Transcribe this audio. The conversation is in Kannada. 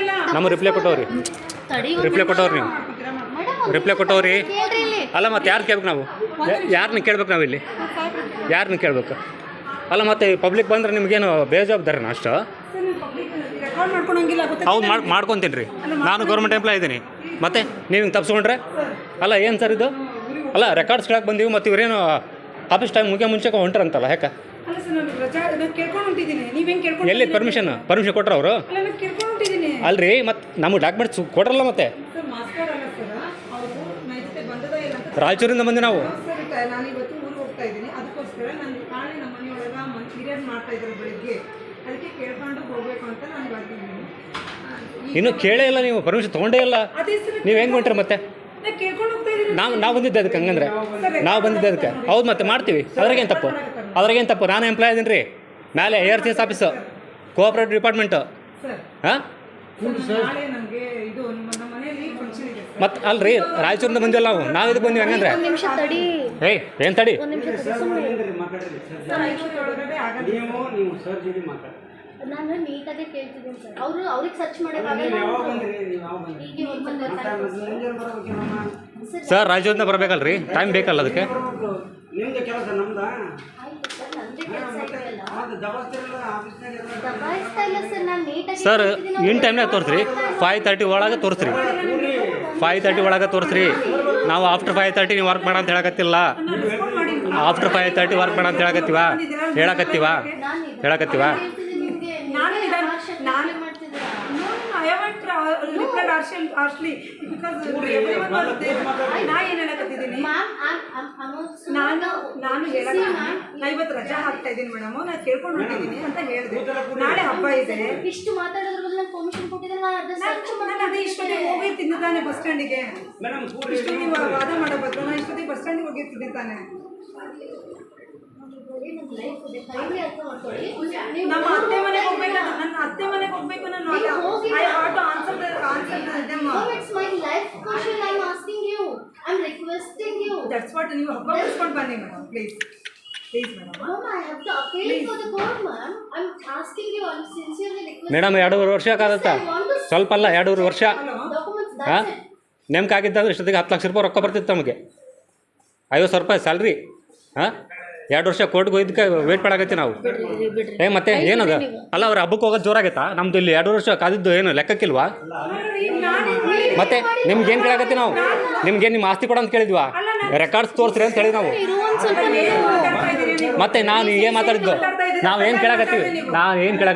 ಇಲ್ಲ. ನಮ್ಮ ರಿಪ್ಲೈ ಕೊಟ್ಟವ್ರಿ. ರಿಪ್ಲೈ ಕೊಟ್ಟವ್ರಿ ನೀವು. ರಿಪ್ಲೈ ಕೊಟ್ಟವ್ರಿ. ಅಲ್ಲ ಮತ್ತೆ ಯಾರು ಕೇಳ್ಬೇಕು ನಾವು? ಯಾರನ್ನ ಕೇಳ್ಬೇಕು ನಾವು ಇಲ್ಲಿ? ಯಾರನ್ನ ಕೇಳ್ಬೇಕು? ಅಲ್ಲ ಮತ್ತೆ ಪಬ್ಲಿಕ್ ಬಂದ್ರೆ ನಿಮಗೇನು ಬೇಜವಾಬ್ದಾರಿನ ಅಷ್ಟು? ಹೌದು ಮಾಡಿ ಮಾಡ್ಕೊತೀನಿ ರೀ. ನಾನು ಗೌರ್ಮೆಂಟ್ ಎಂಪ್ಲಾಯ್ ಇದ್ದೀನಿ. ಮತ್ತೆ ನೀವು ಹಿಂಗೆ ತಪ್ಸ್ಕೊಂಡ್ರೆ? ಅಲ್ಲ ಏನು ಸರ್ ಇದು? ಅಲ್ಲ ರೆಕಾರ್ಡ್ಸ್ ಕೇಳಕ್ಕೆ ಬಂದೀವಿ ಮತ್ತು ಇವರೇನು ಆಫೀಸ್ ಟೈಮ್ ಮುಗಿಯೋ ಮುಂಚೆ ಹೊಂಟ್ರಂತಲ್ಲ ಯಾಕೆ? ಎಲ್ಲಿ ಪರ್ಮಿಷನ್ ಪರ್ಮಿಷನ್ ಕೊಟ್ರ ಅವರು ಅಲ್ಲ ನಾನು ಕೇಳ್ಕೊಂಡು ಹೊಂಟಿದ್ದೀನಿ ಅಲ್ರಿ ಮತ್ತು ನಮಗೆ ಡಾಕ್ಯುಮೆಂಟ್ಸ್ ಕೊಡ್ರಲ್ಲ ಮತ್ತೆ? ರಾಯಚೂರಿಂದ ಬಂದು ನಾವು. ಇನ್ನು ಕೇಳೇ ಇಲ್ಲ ನೀವು ಪರ್ಮಿಷನ್ ತೊಗೊಂಡೇ ಇಲ್ಲ. ನೀವು ಹೆಂಗೆ ಹೊಂಟ್ರಿ ಮತ್ತೆ? ನಾವು ನಾವು ಬಂದಿದ್ದೆ ಅದಕ್ಕೆ ಹಂಗಂದ್ರೆ. ನಾವು ಬಂದಿದ್ದೆ ಅದಕ್ಕೆ. ಹೌದು ಮತ್ತೆ ಮಾಡ್ತೀವಿ. ಅದ್ರಾಗೇನು ತಪ್ಪು? ಅದ್ರಾಗೇನು ತಪ್ಪು? ನಾನು ಎಂಪ್ಲಾಯ್ ಇದೀನಿ ರೀ ಮೇಲೆ R C S office cooperative department ಹಾಂ? ನಾಳೆ ನಮಗೆ ಇದು ನಮ್ಮ ನಮ್ಮ ಮನೆಯಲ್ಲಿ ಫಂಕ್ಷನ್ ಇದೆ ಸರ್. ಮತ್ತು ಅಲ್ರಿ ರಾಯಚೂರಿಂದ ಬಂದಿಲ್ಲ ನಾವು? ನಾವು ಇದಕ್ಕೆ ಬಂದೀವಿ ಹಂಗಂದ್ರೆ? ಒಂದ್ ನಿಮಿಷ ತಡಿ. ಏಯ್ ಏನು ತಡಿ? ಒಂದ್ ನಿಮಿಷ ತಡಿ ಸುಮ್ನೆ. ಸರ್ ಐವತ್ತು ಒಳಗಡೆ ಆಗಲ್ಲ ನೀವು ನೀವು ಸರ್ ಜೊತೆ ಮಾತಾಡಿ ನಾನು ನೀಟಾಗಿ ಕೇಳ್ತಿದ್ದೀನಿ ಸರ್. ಅವರು ಅವ್ರಿಗೆ ಸರ್ಚ್ ನೀವು ಮಾಡೋಕ್ಕಾಗಲ್ಲ ಯಾವಾಗ ಬಂದ್ರಿ? ನೀವು ಯಾವಾಗ ಬಂದ್ರಿ? ಹೀಗೆ ಒಂದ್ ಸ್ವಲ್ಪ ಮುಂಜಾನೆ ಬರ್ಬೇಕೇನಮ್ಮ ಸರ್ ಸರ್ ರಾಯಚೂರಿಂದ ಬರಬೇಕಲ್ರಿ? ಟೈಮ್ ಬೇಕಲ್ಲ ಅದಕ್ಕೆ? ನಿಮ್ದು ಕೆಲಸ ನಮ್ದಾ? ಆಯ್ತು ಸರ್ ನಂದೇ ಕೆಲಸ ಇದೆಯಲ್ಲ. ಮತ್ತೆ ದಬಾಸ್ತಿರಲ್ಲ ಆಫೀಸ್ನಾಗ ಎಲ್ಲ ದಬಾಯಿಸ್ತಾ ಇಲ್ಲ ಸರ್ ನಾನು ನೀಟಾಗಿ ಸರ್. ಇನ್ ಟೈಮ್ನಾಗ ತೋರಿಸ್ರಿ. ಫೈವ್ ತರ್ಟಿ ಒಳಗೆ ತೋರಿಸ್ರಿ. ಫೈವ್ ತರ್ಟಿ ಒಳಗೆ ತೋರಿಸ್ರಿ. ನಾವು ಆಫ್ಟರ್ ಫೈವ್ ತರ್ಟಿ ನೀವು ವರ್ಕ್ ಮಾಡ ಅಂತ ಹೇಳಕತ್ತಿಲ್ಲ. ಆಫ್ಟರ್ ಫೈವ್ ತರ್ಟಿ ವರ್ಕ್ ಮಾಡ ಅಂತ ಹೇಳಕತ್ತೀವ? ಹೇಳಕತ್ತೀವ? ಹೇಳಕತ್ತೀವ. ನಾ ಏನ್ ಹೇಳಕತ್ತಿದ್ದೀನಿ Ma'am, I'm- I'm- I'm also- ನಾನು ನಾನು See, ನಾ ಇವತ್ತು ರಜಾ ಹಾಕ್ತಾ ಇದ್ದೀನಿ ಮೇಡಮ್. ನಾನು ಕೇಳ್ಕೊಂಡು ಹೋಗಿದ್ದೀನಿ ಅಂತ ಹೇಳಿದೆ. ನಾಳೆ ಹಬ್ಬ ಇದೆ. ಇಷ್ಟು ಮಾತಾಡೋದ್ರ ಬದಲು ನಾನು ಪರ್ಮಿಷನ್ ಕೊಟ್ಟಿದ್ರೆ ನಾನು ಅದ್ರ ಸರ್ಚ್ ನಾನು ಅದೇ ಇಷ್ಟೊತ್ತಿಗೆ ಹೋಗಿರ್ತೀನಿ ತಾನೆ ಬಸ್ ಸ್ಟ್ಯಾಂಡಿಗೆ. ಮೇಡಮ್ ಇಷ್ಟೊತ್ತಿಗೆ ವಾದ ಮಾಡೋ ಬದಲು ನಾನು ಇಷ್ಟೊತ್ತಿಗೆ ಬಸ್ ಸ್ಟ್ಯಾಂಡಿಗೆ ಹೋಗಿರ್ತಿದ್ದೆ ತಾನೆ. ಇದೆ ನಮ್ಮ ಅತ್ತೆ ಮನೆಗೆ ಹೋಗ್ಬೇಕು ನನ್ನ ಅತ್ತೆ ಮನೆಗೆ ಹೋಗ್ಬೇಕು ನಾನು ಆಟೋ ಹೋಗಿ. I answer answer No, it's it's my life I'm asking you. That's what ನೀವು ಹಬ್ಬ ಮುಗಿಸ್ಕೊಂಡು ಬನ್ನಿ madam please please madam Ma'am, I have to appeal for the court, ma'am. I'm asking you. I'm sincerely requesting. Madam ಎರಡೂವರೆ ವರ್ಷ ಆಗುತ್ತಾ ಸ್ವಲ್ಪ ಅಲ್ಲ ಎರಡೂವರೆ ವರ್ಷ Documents, ಹಾಂ that's it. ನೇಮಕ ಆಗಿದ್ದಂದ್ರೆ ಇಷ್ಟೊತ್ತಿಗೆ ಹತ್ತು ಲಕ್ಷ ರೂಪಾಯಿ ರೊಕ್ಕ ಬರ್ತಿತ್ತು ನಮಗೆ ಐವತ್ತು ಸಾವಿರ ರೂಪಾಯಿ ಸ್ಯಾಲ್ರಿ ಹಾಂ ಎರಡು ವರ್ಷ ಕೋರ್ಟ್ಗೆ ಹೋಗಿದ್ದಕ್ಕೆ ವೇಟ್ ಮಾಡಾಕತ್ತಿ ನಾವು ಏ ಮತ್ತೆ ಏನದ ಅಲ್ಲ ಅವ್ರ ಹಬ್ಬಕ್ಕೆ ಹೋಗೋದು ಜೋರಾಗೈತಾ ನಮ್ದು ಇಲ್ಲಿ ಎರಡು ವರ್ಷ ಕಾದಿದ್ದು ಏನು ಲೆಕ್ಕಕ್ಕಿಲ್ವಾ ಮತ್ತೆ ನಿಮ್ಗೆ ಏನು ಕೇಳಾಕತ್ತಿ ನಾವು ನಿಮ್ಗೆ ನಿಮ್ಮ ಆಸ್ತಿ ಕೊಡ ಅಂತ ಕೇಳಿದ್ವಾ ರೆಕಾರ್ಡ್ಸ್ ತೋರಿಸ್ರಿ ಅಂತ ಹೇಳಿ ನಾವು. ಮತ್ತೆ ನಾನು ಏನು ಮಾತಾಡಿದ್ದು. ನಾವು ಏನು ಕೇಳಾಕತ್ತೀವಿ? ನಾವು. ಏನು ಕೇಳ